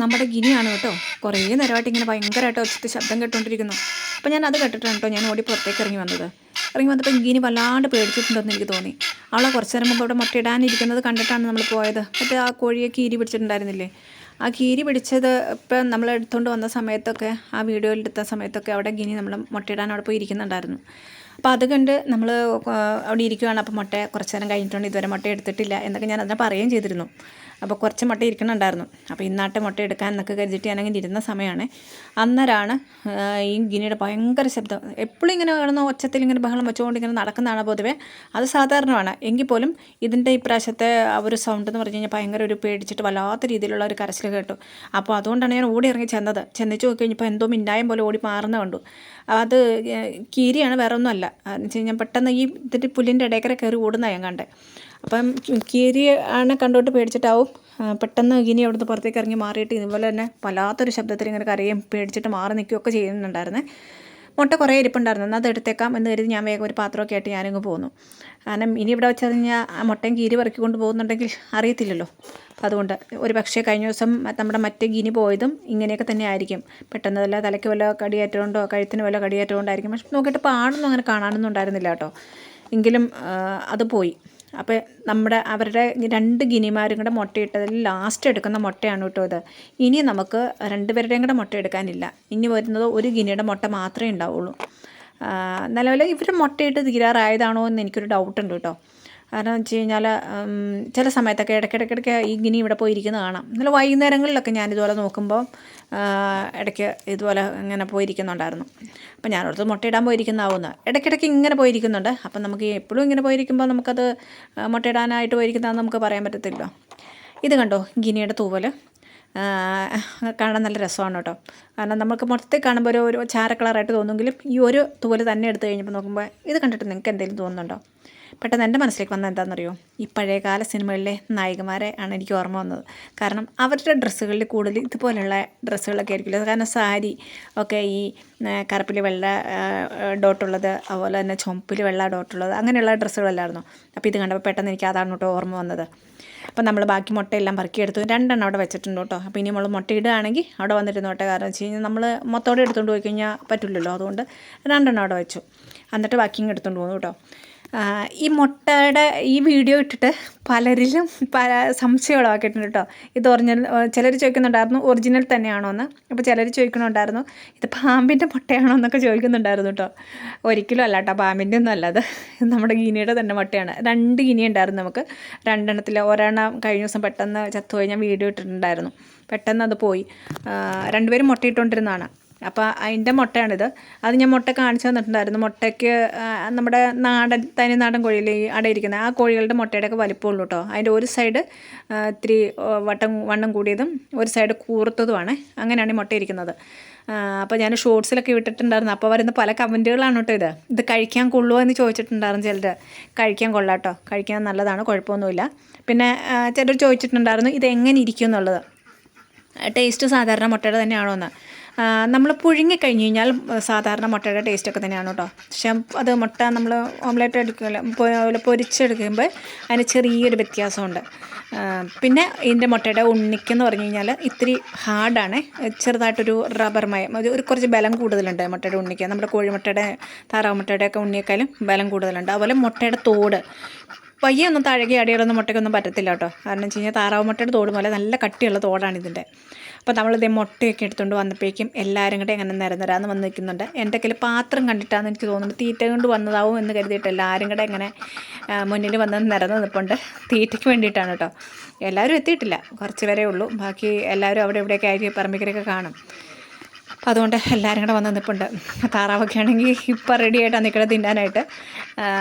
നമ്മുടെ ഗിനിയാണ് കേട്ടോ. കുറേ നേരമായിട്ട് ഇങ്ങനെ ഭയങ്കരമായിട്ട് ഒച്ചത്ത് ശബ്ദം കേട്ടുകൊണ്ടിരിക്കുന്നു. അപ്പോൾ ഞാൻ അത് കേട്ടിട്ടാണ് കേട്ടോ ഞാൻ ഓടി പുറത്തേക്ക് ഇറങ്ങി വന്നത്. ഇറങ്ങി വന്നപ്പോൾ ഗിനി വല്ലാണ്ട് പേടിച്ചിട്ടുണ്ടെന്ന് എനിക്ക് തോന്നി. അവളെ കുറച്ച് നേരം മുമ്പ് അവിടെ മുട്ടയിടാനിരിക്കുന്നത് കണ്ടിട്ടാണ് നമ്മൾ പോയത്. മറ്റേ ആ കോഴിയെ കീരി പിടിച്ചിട്ടുണ്ടായിരുന്നില്ലേ? ആ കീരി പിടിച്ചത് ഇപ്പം നമ്മൾ എടുത്തുകൊണ്ട് വന്ന സമയത്തൊക്കെ ആ വീഡിയോയിൽ എടുത്ത സമയത്തൊക്കെ അവിടെ ഗിനി നമ്മൾ മുട്ടയിടാൻ അവിടെ പോയി ഇരിക്കുന്നുണ്ടായിരുന്നു. അപ്പോൾ അത് കണ്ട് നമ്മൾ അവിടെ ഇരിക്കുകയാണ് അപ്പോൾ മുട്ട കുറച്ച് നേരം കഴിഞ്ഞിട്ടുണ്ട്. ഇതുവരെ മുട്ട എടുത്തിട്ടില്ല എന്നൊക്കെ ഞാൻ അതിനെ പറയുകയും ചെയ്തിരുന്നു. അപ്പോൾ കുറച്ച് മുട്ട ഇരിക്കണുണ്ടായിരുന്നു. അപ്പോൾ ഇന്നാട്ടെ മുട്ട എടുക്കാൻ എന്നൊക്കെ കരുതിയിട്ട് ഞാനങ്ങനെ ഇരുന്ന സമയമാണ് അന്നേരമാണ് ഈ ഗിനിയുടെ ഭയങ്കര ശബ്ദം. എപ്പോഴും ഇങ്ങനെ കിടന്ന ഒച്ചത്തിൽ ഇങ്ങനെ ബഹളം വെച്ചുകൊണ്ട് ഇങ്ങനെ നടക്കുന്നതാണ് പൊതുവെ. അത് സാധാരണമാണ്. എങ്കിൽ പോലും ഇതിന്റെ ഇപ്രാവശ്യത്തെ ആ ഒരു സൗണ്ട് എന്ന് പറഞ്ഞു കഴിഞ്ഞാൽ ഭയങ്കര ഒരു പേടിച്ചിട്ട് വല്ലാത്ത രീതിയിലുള്ള ഒരു കരച്ചിൽ കേട്ടു. അപ്പോൾ അതുകൊണ്ടാണ് ഞാൻ ഓടി ഇറങ്ങി ചെന്നത്. ചെന്നിച്ച് നോക്കി കഴിഞ്ഞപ്പോൾ എന്തോ മിന്നായം പോലെ ഓടി മാറുന്ന കണ്ടു. അത് കീരിയാണ് വേറെ ഒന്നുമല്ല എന്ന് വെച്ച് കഴിഞ്ഞാൽ പെട്ടെന്ന് ഈ ഇതിന്റെ പുല്ലിന്റെ ഇടയ്ക്കര കയറി ഓടുന്ന ഞാൻ കണ്ടേ. അപ്പം കീരി ആണ് കണ്ടോട്ട് പേടിച്ചിട്ടാവും. പെട്ടെന്ന് ഇനി അവിടുന്ന് പുറത്തേക്ക് ഇറങ്ങി മാറിയിട്ട് ഇതുപോലെ തന്നെ വല്ലാത്തൊരു ശബ്ദത്തിൽ ഇങ്ങനെ കരയും പേടിച്ചിട്ട് മാറി നിൽക്കുകയൊക്കെ ചെയ്യുന്നുണ്ടായിരുന്നേ. മുട്ട കുറേ ഇരിപ്പുണ്ടായിരുന്നു. എന്നാൽ അത് എടുത്തേക്കാം എന്ന് കരുതി ഞാൻ വേഗം ഒരു പാത്രമൊക്കെ ആയിട്ട് ഞാനിങ്ങ് പോന്നു. കാരണം ഇനി ഇവിടെ വെച്ചാൽ കഴിഞ്ഞാൽ മുട്ടയും കീരി പെറുക്കിക്കൊണ്ട് പോകുന്നുണ്ടെങ്കിൽ അറിയത്തില്ലല്ലോ. അപ്പോൾ അതുകൊണ്ട് ഒരു പക്ഷേ കഴിഞ്ഞ ദിവസം നമ്മുടെ മറ്റേ ഗിനി പോയതും ഇങ്ങനെയൊക്കെ തന്നെ ആയിരിക്കും. പെട്ടെന്ന് വല്ല തലയ്ക്ക് വല്ല കടിയേറ്റുകൊണ്ടോ കഴുത്തിന് വല്ല കടിയേറ്റുകൊണ്ടായിരിക്കും പക്ഷെ നോക്കിയിട്ട് പാടൊന്നും അങ്ങനെ കാണാനൊന്നും ഉണ്ടായിരുന്നില്ല കേട്ടോ. എങ്കിലും അത് പോയി. അപ്പോൾ നമ്മുടെ അവരുടെ രണ്ട് ഗിനിമാരും കൂടെ മുട്ടയിട്ടതിൽ ലാസ്റ്റ് എടുക്കുന്ന മുട്ടയാണ് കേട്ടോ ഇത്. ഇനി നമുക്ക് രണ്ടുപേരുടെയും കൂടെ മുട്ട എടുക്കാനില്ല. ഇനി വരുന്നത് ഒരു ഗിനിയുടെ മുട്ട മാത്രമേ ഉണ്ടാവുള്ളൂ. നിലവിൽ ഇവർ മുട്ടയിട്ട് തീരാറായതാണോ എന്ന് എനിക്കൊരു ഡൗട്ടുണ്ട് കേട്ടോ. കാരണം വെച്ച് കഴിഞ്ഞാൽ ചില സമയത്തൊക്കെ ഇടയ്ക്കിടയ്ക്കിടയ്ക്ക് ഗിനി ഇവിടെ പോയിരിക്കുന്നത് കാണാം. എന്നാലും വൈകുന്നേരങ്ങളിലൊക്കെ ഞാനിതുപോലെ നോക്കുമ്പോൾ ഇടയ്ക്ക് ഇതുപോലെ ഇങ്ങനെ പോയിരിക്കുന്നുണ്ടായിരുന്നു. അപ്പം ഞാനോടത്ത് മുട്ടയിടാൻ പോയിരിക്കുന്നതാവുന്ന. ഇടയ്ക്കിടയ്ക്ക് ഇങ്ങനെ പോയിരിക്കുന്നുണ്ട്. അപ്പം നമുക്ക് എപ്പോഴും ഇങ്ങനെ പോയിരിക്കുമ്പോൾ നമുക്കത് മുട്ടയിടാനായിട്ട് പോയിരിക്കുന്നതെന്ന് നമുക്ക് പറയാൻ പറ്റത്തില്ല ഇത് കണ്ടോ? ഗിനിയുടെ തൂവൽ കാണാൻ നല്ല രസമാണ് കേട്ടോ. കാരണം നമുക്ക് മൊത്തത്തിൽ കാണുമ്പോൾ ഒരു ഒരു ചാര കളറായിട്ട് തോന്നുമെങ്കിലും ഈ ഒരു തൂവൽ തന്നെ എടുത്തു കഴിഞ്ഞപ്പോൾ നോക്കുമ്പോൾ ഇത് കണ്ടിട്ട് നിങ്ങൾക്ക് എന്തെങ്കിലും തോന്നുന്നുണ്ടോ? പെട്ടെന്ന് എന്റെ മനസ്സിലേക്ക് വന്നത് എന്താണെന്നറിയോ? ഈ പഴയകാല സിനിമകളിലെ നായികമാരെ ആണ് എനിക്ക് ഓർമ്മ വന്നത്. കാരണം അവരുടെ ഡ്രസ്സുകളിൽ കൂടുതൽ ഇതുപോലെയുള്ള ഡ്രസ്സുകളൊക്കെ ആയിരിക്കില്ല? കാരണം സാരി ഒക്കെ ഈ കറുപ്പിൽ വെള്ള ഡോട്ടുള്ളത് അതുപോലെ തന്നെ ചുമപ്പിൽ വെള്ള ഡോട്ടുള്ളത് അങ്ങനെയുള്ള ഡ്രസ്സുകളല്ലായിരുന്നു. അപ്പോൾ ഇത് കണ്ടപ്പോൾ പെട്ടെന്ന് എനിക്ക് അതാണ് കേട്ടോ ഓർമ്മ വന്നത്. അപ്പോൾ നമ്മൾ ബാക്കി മുട്ടയെല്ലാം പറക്കിയെടുത്തു രണ്ടെണ്ണം അവിടെ വെച്ചിട്ടുണ്ട് കേട്ടോ. അപ്പോൾ ഇനി നമ്മൾ മുട്ട ഇടുകയാണെങ്കിൽ അവിടെ വന്നിരുന്നോട്ടെ കാരണം വെച്ച് കഴിഞ്ഞാൽ നമ്മൾ മൊത്തോടെ എടുത്തുകൊണ്ട് പോയി കഴിഞ്ഞാൽ പറ്റില്ലല്ലോ. അതുകൊണ്ട് രണ്ടെണ്ണം അവിടെ വെച്ചു. എന്നിട്ട് ബാക്കിയും എടുത്തുകൊണ്ട് പോകുന്നു കേട്ടോ. ഈ മുട്ടയുടെ ഈ വീഡിയോ ഇട്ടിട്ട് പലരിലും പല സംശയങ്ങളാക്കിയിട്ടുണ്ട് കേട്ടോ ഇത് ഒറിജിനൽ ചിലർ ചോദിക്കുന്നുണ്ടായിരുന്നു ഒറിജിനൽ തന്നെയാണോ എന്ന് അപ്പോൾ ചിലർ ചോദിക്കണുണ്ടായിരുന്നു ഇത് പാമ്പിന്റെ മുട്ടയാണോ എന്നൊക്കെ ചോദിക്കുന്നുണ്ടായിരുന്നു കേട്ടോ ഒരിക്കലും അല്ല കേട്ടോ പാമ്പിന്റെ ഒന്നും അല്ല അത്. നമ്മുടെ ഗിനിയുടെ തന്നെ മുട്ടയാണ്. രണ്ട് ഗിനി ഉണ്ടായിരുന്നു നമുക്ക്. രണ്ടെണ്ണത്തിൽ ഒരെണ്ണം കഴിഞ്ഞ ദിവസം പെട്ടെന്ന് ചത്തുപോയി ഞാൻ വീഡിയോ ഇട്ടിട്ടുണ്ടായിരുന്നു. പെട്ടെന്ന് അത് പോയി. രണ്ടുപേരും മുട്ടയിട്ടുകൊണ്ടിരുന്നതാണ് അപ്പോൾ അതിന്റെ മുട്ടയാണിത്. അത് ഞാൻ മുട്ട കാണിച്ചു തന്നിട്ടുണ്ടായിരുന്നു. മുട്ടയ്ക്ക് നമ്മുടെ നാടൻ തനി നാടൻ കോഴിയിൽ ഈ അടയിരിക്കുന്ന ആ കോഴികളുടെ മുട്ടയുടെയൊക്കെ വലിപ്പമുള്ളൂ കേട്ടോ അതിന്റെ ഒരു സൈഡ് ഇത്തിരി വട്ടം വണ്ണം കൂടിയതും ഒരു സൈഡ് കൂർത്തതുമാണ്. അങ്ങനെയാണ് ഈ മുട്ട ഇരിക്കുന്നത്. അപ്പോൾ ഞാൻ ഷോർട്സിലൊക്കെ വിട്ടിട്ടുണ്ടായിരുന്നു അപ്പോൾ വരുന്ന പല കമന്റുകളാണ് കേട്ടോ ഇത്. ഇത് കഴിക്കാൻ കൊള്ളുമോ എന്ന് ചോദിച്ചിട്ടുണ്ടായിരുന്നു ചിലർ കഴിക്കാൻ കൊള്ളാം കേട്ടോ കഴിക്കാൻ നല്ലതാണ് കുഴപ്പമൊന്നുമില്ല. പിന്നെ ചിലർ ചോദിച്ചിട്ടുണ്ടായിരുന്നു ഇത് എങ്ങനെ ഇരിക്കും എന്നുള്ളത്? ടേസ്റ്റ് സാധാരണ മുട്ടയുടെ തന്നെയാണോ എന്ന് നമ്മൾ പുഴുങ്ങി കഴിഞ്ഞ് കഴിഞ്ഞാൽ സാധാരണ മുട്ടയുടെ ടേസ്റ്റൊക്കെ തന്നെയാണ് കേട്ടോ പക്ഷേ അത് മുട്ട നമ്മൾ ഓംലെറ്റ് എടുക്കുമ്പോൾ പൊരിച്ചെടുക്കുമ്പോൾ അതിന് ചെറിയൊരു വ്യത്യാസമുണ്ട്. പിന്നെ ഇതിന്റെ മുട്ടയുടെ ഉണ്ണിക്കെന്ന് പറഞ്ഞു കഴിഞ്ഞാൽ ഇത്തിരി ഹാർഡാണ്. ചെറുതായിട്ടൊരു റബ്ബർ മയം ഒരു കുറച്ച് ബലം കൂടുതലുണ്ട് മുട്ടയുടെ ഉണ്ണിക്ക്. നമ്മുടെ കോഴിമുട്ടയുടെ താറാവ് മുട്ടയുടെയൊക്കെ ഉണ്ണിയേക്കാളും ബലം കൂടുതലുണ്ട്. അതുപോലെ മുട്ടയുടെ തോട് പയ്യെ ഒന്നും താഴേക്ക് അടിയിലൊന്നും മുട്ടയ്ക്കൊന്നും പറ്റത്തില്ല കേട്ടോ. കാരണം വെച്ച് കഴിഞ്ഞാൽ താറാവ് മുട്ടയുടെ തോട് പോലെ നല്ല കട്ടിയുള്ള തോടാണ് ഇതിന്റെ. അപ്പോൾ നമ്മളിതേ മുട്ടയൊക്കെ എടുത്തുകൊണ്ട് വന്നപ്പോഴേക്കും എല്ലാവരും കൂടെ അങ്ങനെ നിരനിരാന്ന് വന്ന് നിൽക്കുന്നുണ്ട്. എന്റെ കയ്യിൽ പാത്രം കണ്ടിട്ടാണെന്ന് എനിക്ക് തോന്നുന്നത് തീറ്റ കൊണ്ട് വന്നതാവും എന്ന് കരുതിയിട്ട് എല്ലാവരും കൂടെ ഇങ്ങനെ മുന്നിൽ വന്ന് നിരന്ന് നിൽപ്പുണ്ട്. തീറ്റയ്ക്ക് വേണ്ടിയിട്ടാണ് കേട്ടോ. എല്ലാവരും എത്തിയിട്ടില്ല. കുറച്ച് വരെ ഉള്ളൂ. ബാക്കി എല്ലാവരും അവിടെ ഇവിടെയൊക്കെ ആയിരിക്കും പറമ്പിക്കരൊക്കെ കാണും. അതുകൊണ്ട് എല്ലാവരും കൂടെ വന്ന് നിൽപ്പുണ്ട് താറാവൊക്കെ ആണെങ്കിൽ ഇപ്പം റെഡി ആയിട്ടാണ് നിൽക്കുന്നത് തിന്നാനായിട്ട്.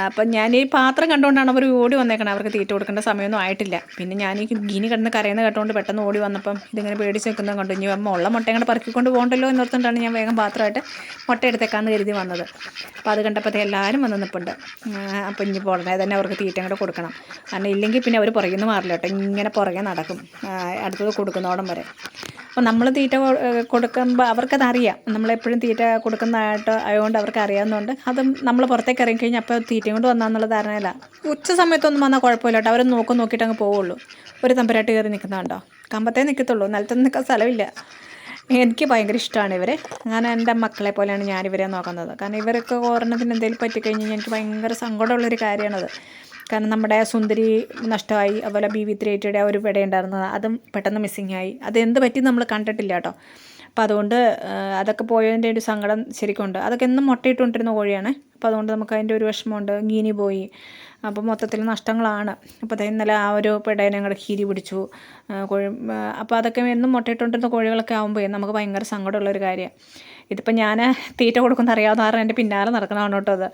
അപ്പം ഞാൻ ഈ പാത്രം കണ്ടുകൊണ്ടാണ് അവർ ഓടി വന്നേക്കണം അവർക്ക് തീറ്റ കൊടുക്കേണ്ട സമയമൊന്നും ആയിട്ടില്ല. പിന്നെ ഞാൻ ഈ ഗിനി കിടന്ന് കരയുന്ന കേട്ടുകൊണ്ട് പെട്ടെന്ന് ഓടി വന്നപ്പം ഇതിങ്ങനെ പേടിച്ച് നിൽക്കുന്നത് കണ്ടു. ഇനി അമ്മ ഉള്ള മുട്ട കൂടെ പറക്കിക്കൊണ്ട് പോകണ്ടല്ലോ എന്നോർത്തുകൊണ്ടാണ് ഞാൻ വേഗം പാത്രമായിട്ട് മുട്ട എടുത്തേക്കാന്ന് കരുതി വന്നത്. അപ്പോൾ അത് കണ്ടപ്പോൾ എല്ലാവരും വന്ന് നിൽപ്പുണ്ട് അപ്പം ഇനി ഉടനെ തന്നെ അവർക്ക് തീറ്റ കൂടെ കൊടുക്കണം. കാരണം ഇല്ലെങ്കിൽ പിന്നെ അവർ പുറകിൽ നിന്ന് മാറില്ല കേട്ടോ. ഇങ്ങനെ പുറകെ നടക്കും. അടുത്തത് കൊടുക്കുന്നോടം വരെ. അപ്പോൾ നമ്മൾ തീറ്റ കൊടുക്കുമ്പോൾ അവർക്കത് അറിയാം. നമ്മളെപ്പോഴും തീറ്റ കൊടുക്കുന്നതായിട്ട് ആയതുകൊണ്ട് അവർക്ക് അറിയാവുന്നതുകൊണ്ട്. അത് നമ്മൾ പുറത്തേക്ക് ഇറങ്ങിക്കഴിഞ്ഞാൽ അപ്പോൾ തീറ്റയും കൊണ്ട് വന്നാന്നുള്ള ധാരണയില്ല ഉച്ച സമയത്തൊന്നും വന്നാൽ കുഴപ്പമില്ല കേട്ടോ അവർ നോക്കും നോക്കിയിട്ട് അങ്ങ് പോവുള്ളൂ. ഒരു തമ്പരായിട്ട് കയറി നിൽക്കുന്നുണ്ടോ കമ്പത്തേ നിൽക്കത്തുള്ളൂ നിലത്തൊന്നും നിൽക്കാൻ സ്ഥലമില്ല. എനിക്ക് ഭയങ്കര ഇഷ്ടമാണ് ഇവരെ. ഞാൻ എന്റെ മക്കളെ പോലെയാണ് ഞാൻ ഇവരെ നോക്കുന്നത്. കാരണം ഇവരൊക്കെ ഓർണത്തിന് എന്തെങ്കിലും പറ്റിക്കഴിഞ്ഞാൽ എനിക്ക് ഭയങ്കര സങ്കടമുള്ളൊരു കാര്യമാണത്. കാരണം നമ്മുടെ സുന്ദരി നഷ്ടമായി. അതുപോലെ ബി വി ത്രീ എയ്റ്റിയുടെ ഒരു പെട ഉണ്ടായിരുന്നത് അതും പെട്ടെന്ന് മിസ്സിങ് ആയി. അത് എന്ത് പറ്റി നമ്മൾ കണ്ടിട്ടില്ല കേട്ടോ അപ്പം അതുകൊണ്ട് അതൊക്കെ പോയതിന്റെ ഒരു സങ്കടം ശരിക്കുണ്ട്. അതൊക്കെ എന്നും മുട്ടയിട്ടുകൊണ്ടിരുന്ന കോഴിയാണ്. അപ്പോൾ അതുകൊണ്ട് നമുക്ക് അതിന്റെ ഒരു വിഷമമുണ്ട്. ഗീനി പോയി. അപ്പോൾ മൊത്തത്തിൽ നഷ്ടങ്ങളാണ്. അപ്പോൾ ഇന്നലെ ആ ഒരു പെടയെ ഞങ്ങൾ കീരി പിടിച്ചു. കോഴി അപ്പോൾ അതൊക്കെ എന്നും മുട്ടയിട്ടുണ്ടെന്ന് കോഴികളൊക്കെ ആകുമ്പോൾ നമുക്ക് ഭയങ്കര സങ്കടമുള്ളൊരു കാര്യമാണ് ഇതിപ്പോൾ ഞാൻ തീറ്റ കൊടുക്കുന്ന അറിയാവുന്ന കാരണം എന്റെ പിന്നാലെ നടക്കണമാണ് കേട്ടോ അത്.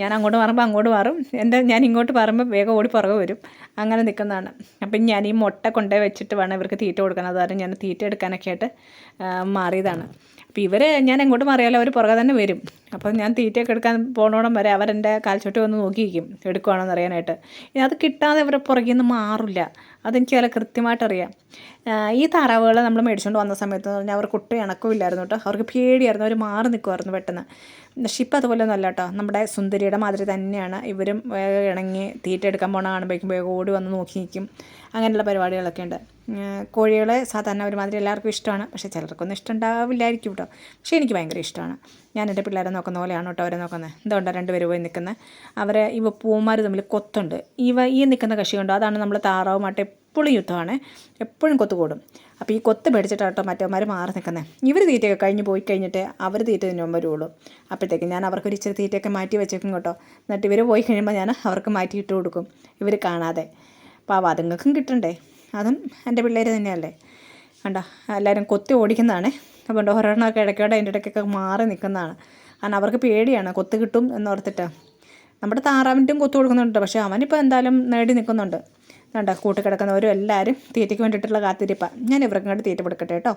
ഞാൻ അങ്ങോട്ട് മാറുമ്പോൾ അങ്ങോട്ട് മാറും. എന്റെ ഞാൻ ഇങ്ങോട്ട് മാറുമ്പോൾ വേഗം ഓടി പുറകെ വരും. അങ്ങനെ നിൽക്കുന്നതാണ്. അപ്പം ഞാൻ ഈ മുട്ട കൊണ്ടേ വെച്ചിട്ട് വേണം ഇവർക്ക് തീറ്റ കൊടുക്കണം അത് ഞാൻ തീറ്റ എടുക്കാനൊക്കെ ആയിട്ട് മാറിയതാണ്. അപ്പോൾ ഇവർ ഞാൻ എങ്ങോട്ട് മാറിയാലും അവർ പുറകെ തന്നെ വരും. അപ്പോൾ ഞാൻ തീറ്റയൊക്കെ എടുക്കാൻ പോകണോടം വരെ അവരെന്റെ കാൽച്ചോട്ട് വന്ന് നോക്കിയിരിക്കും എടുക്കുവാണോ എന്നറിയാനായിട്ട് ഇനി അത് കിട്ടാതെ അവരെ പുറകിൽ നിന്ന് മാറില്ല. അതെനിക്ക് വില കൃത്യമായിട്ടറിയാം. ഈ താറാവുകൾ നമ്മൾ മേടിച്ചുകൊണ്ട് വന്ന സമയത്ത് എന്ന് പറഞ്ഞാൽ അവർക്ക് ഒട്ടും ഇണക്കമില്ലായിരുന്നു കേട്ടോ. അവർക്ക് പേടിയായിരുന്നു. അവർ മാറി നിൽക്കുമായിരുന്നു പെട്ടെന്ന്. പക്ഷേ ഇപ്പം അതുപോലെ ഒന്നും അല്ല കേട്ടോ. നമ്മുടെ സുന്ദരിയുടെ മാതിരി തന്നെയാണ് ഇവരും ഇണങ്ങി തീറ്റ എടുക്കാൻ പോണ കാണുമ്പോഴേക്കും വേഗം ഓടി വന്ന് നോക്കി നിൽക്കും. അങ്ങനെയുള്ള പരിപാടികളൊക്കെ ഉണ്ട്. കോഴികളെ സാധാരണ ഒരുമാതിരി എല്ലാവർക്കും ഇഷ്ടമാണ്. പക്ഷേ ചിലർക്കൊന്നും ഇഷ്ടമുണ്ടാവില്ലായിരിക്കും കേട്ടോ പക്ഷേ എനിക്ക് ഭയങ്കര ഇഷ്ടമാണ്. ഞാൻ എന്റെ പിള്ളേരെ നോക്കുന്ന പോലെയാണ് കേട്ടോ അവരെ നോക്കുന്നത്? എന്തുകൊണ്ടാണ് രണ്ടുപേർ പോയി നിൽക്കുന്നത് അവരെ ഇവ പൂമാർ തമ്മിൽ കൊത്തുണ്ട്. ഇവ ഈ നിൽക്കുന്ന കക്ഷി കണ്ടോ? അതാണ് നമ്മൾ താറാവുമായിട്ട് എപ്പോഴും യുദ്ധമാണ്. എപ്പോഴും കൊത്തു കൂടും. അപ്പോൾ ഈ കൊത്ത് പേടിച്ചിട്ടാണ് കേട്ടോ മറ്റവന്മാർ മാറി നിൽക്കുന്നത് ഇവർ തീറ്റയൊക്കെ കഴിഞ്ഞ് പോയി കഴിഞ്ഞിട്ട് അവർ തീറ്റ തിന്നുമ്പോൾ വരുള്ളൂ. അപ്പോഴത്തേക്ക് ഞാൻ അവർക്ക് ഒരു ഇച്ചിരി തീറ്റയൊക്കെ മാറ്റി വെച്ചേക്കും കേട്ടോ. എന്നിട്ട് ഇവർ പോയി കഴിയുമ്പോൾ ഞാൻ അവർക്ക് മാറ്റി ഇട്ട് കൊടുക്കും. ഇവർ കാണാതെ. അപ്പോൾ അതുങ്ങൾക്കും കിട്ടണ്ടേ? അതും എന്റെ പിള്ളേർ തന്നെയല്ലേ? കണ്ടോ? എല്ലാവരും കൊത്തി ഓടിക്കുന്നതാണ്. അപ്പോൾ ഒരെണ്ണമൊക്കെ ഇടയ്ക്കോടെ അതിന്റെ ഇടയ്ക്കൊക്കെ മാറി നിൽക്കുന്നതാണ്. കാരണം അവർക്ക് പേടിയാണ്. കൊത്ത് കിട്ടും എന്ന് ഓർത്തിട്ട്. നമ്മുടെ താറാവിന്റെയും കൊത്തു കൊടുക്കുന്നുണ്ട്. പക്ഷേ അവനിപ്പോൾ എന്തായാലും നേടി നിൽക്കുന്നുണ്ട്. കണ്ടോ? കൂട്ടിക്കിടക്കുന്നവരും എല്ലാവരും തീറ്റയ്ക്ക് വേണ്ടിയിട്ടുള്ള കാത്തിരിപ്പാണ്. ഞാൻ ഇവർക്കും തീറ്റ കൊടുക്കട്ടെ കേട്ടോ.